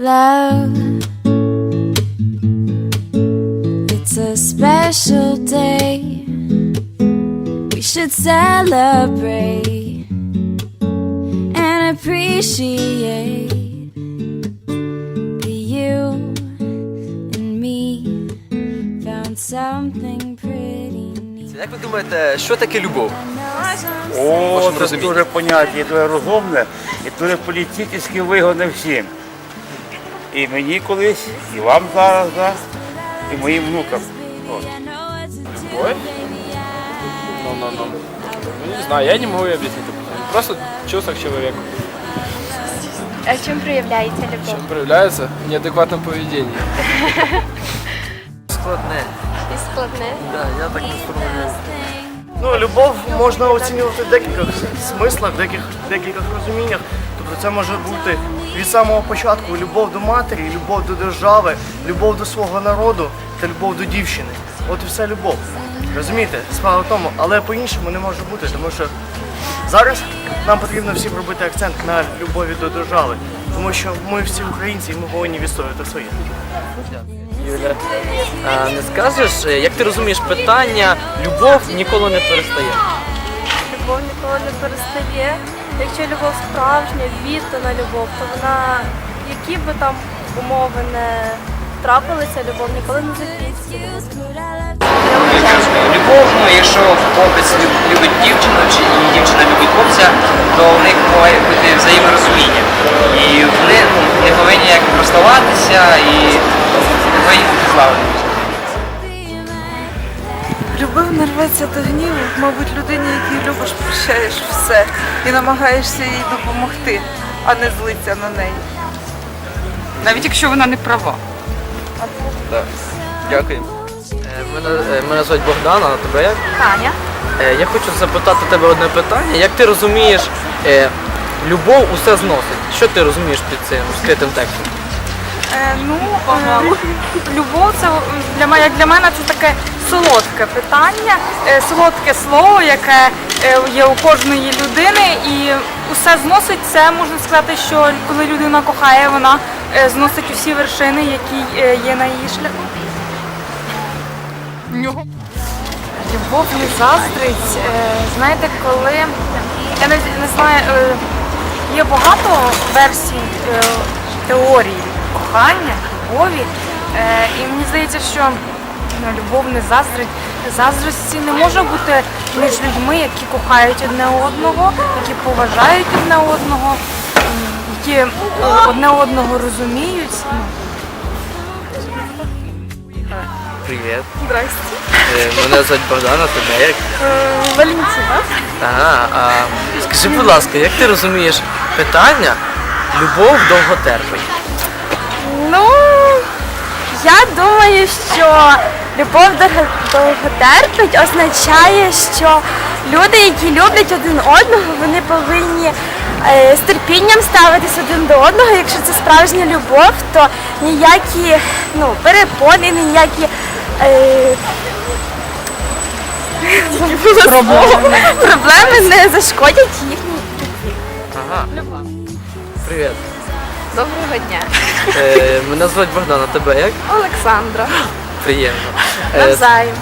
Love, it's a special day. We should celebrate and appreciate that you and me found something pretty neat. Як ви думаєте, що таке любов? О, це розуміти. дуже поняття, і дуже розумне, і дуже політично вигодне всім. І мені колись, і вам зараз, да, і моїм внукам. От. Ой? Ну, ну, ну. Ну, не знаю, я не могу объяснить. Просто в чувствах человека. А в чем проявляется любовь? Чем проявляется в неадекватном поведении. Складне. Да, я так не сформулюю. Ну, любов можна оцінювати в декількох смислах, в декількох, декількох розуміннях. Тобто це може бути від самого початку любов до матері, любов до держави, любов до свого народу та любов до дівчини. От і вся любов. Розумієте? Справа в тому, але по-іншому не може бути, тому що зараз нам потрібно всім робити акцент на любові до держави, тому що ми всі українці і ми повинні відстоювати своє. Юля, а не скажеш, як ти розумієш питання, любов ніколи не перестає. Любов ніколи не перестає. Якщо любов справжня, віддана любов, то вона, які би там умови не трапилися, любов ніколи не закінчиться. Любов, ну, якщо хлопець любить дівчину чи дівчина любить хлопця, то в них має бути взаєморозуміння. І вони ну, не повинні як розставатися і не повинні бути злагоджені. Любов не рветься до гніву, мабуть, людині, якій любиш, прощаєш все і намагаєшся їй допомогти, а не злиться на неї. Навіть якщо вона не права. Дякую. Е, Мене, е, мене звуть Богдан, а тебе як? Таня. Е, Я хочу запитати тебе одне питання. Як ти розумієш, любов усе зносить? Що ти розумієш під цим скритим текстом? Е, ну, е, любов це для як для мене це таке солодке питання, е, солодке слово, яке е, є у кожної людини, і усе зносить це можна сказати, що коли людина кохає, вона е, зносить усі вершини, які є на її шляху. Любов не заздрить. Е, Знаєте, коли я не, не знаю, є багато версій теорії кохання, любові. І мені здається, що любов не заздрить. Заздрості не може бути між людьми, які кохають одне одного, які поважають одне одного, які е, одне одного розуміють. Привіт. Здрасте. Е, Мене звуть Богдан, а тебе як? Валентина. Ага, а скажи, будь ласка, як ти розумієш питання любов довго терпить? Ну, я думаю, що любов довго- довготерпить означає, що люди, які люблять один одного, вони повинні е, з терпінням ставитись один до одного. Якщо це справжня любов, то ніякі ну, перепони, ніякі. Е, проблеми. проблеми не зашкодять їхній. Ага. Привіт. Доброго дня. Е, Мене звуть Богдан, а тебе як? Олександра. Приємно. Е, Навзаєм.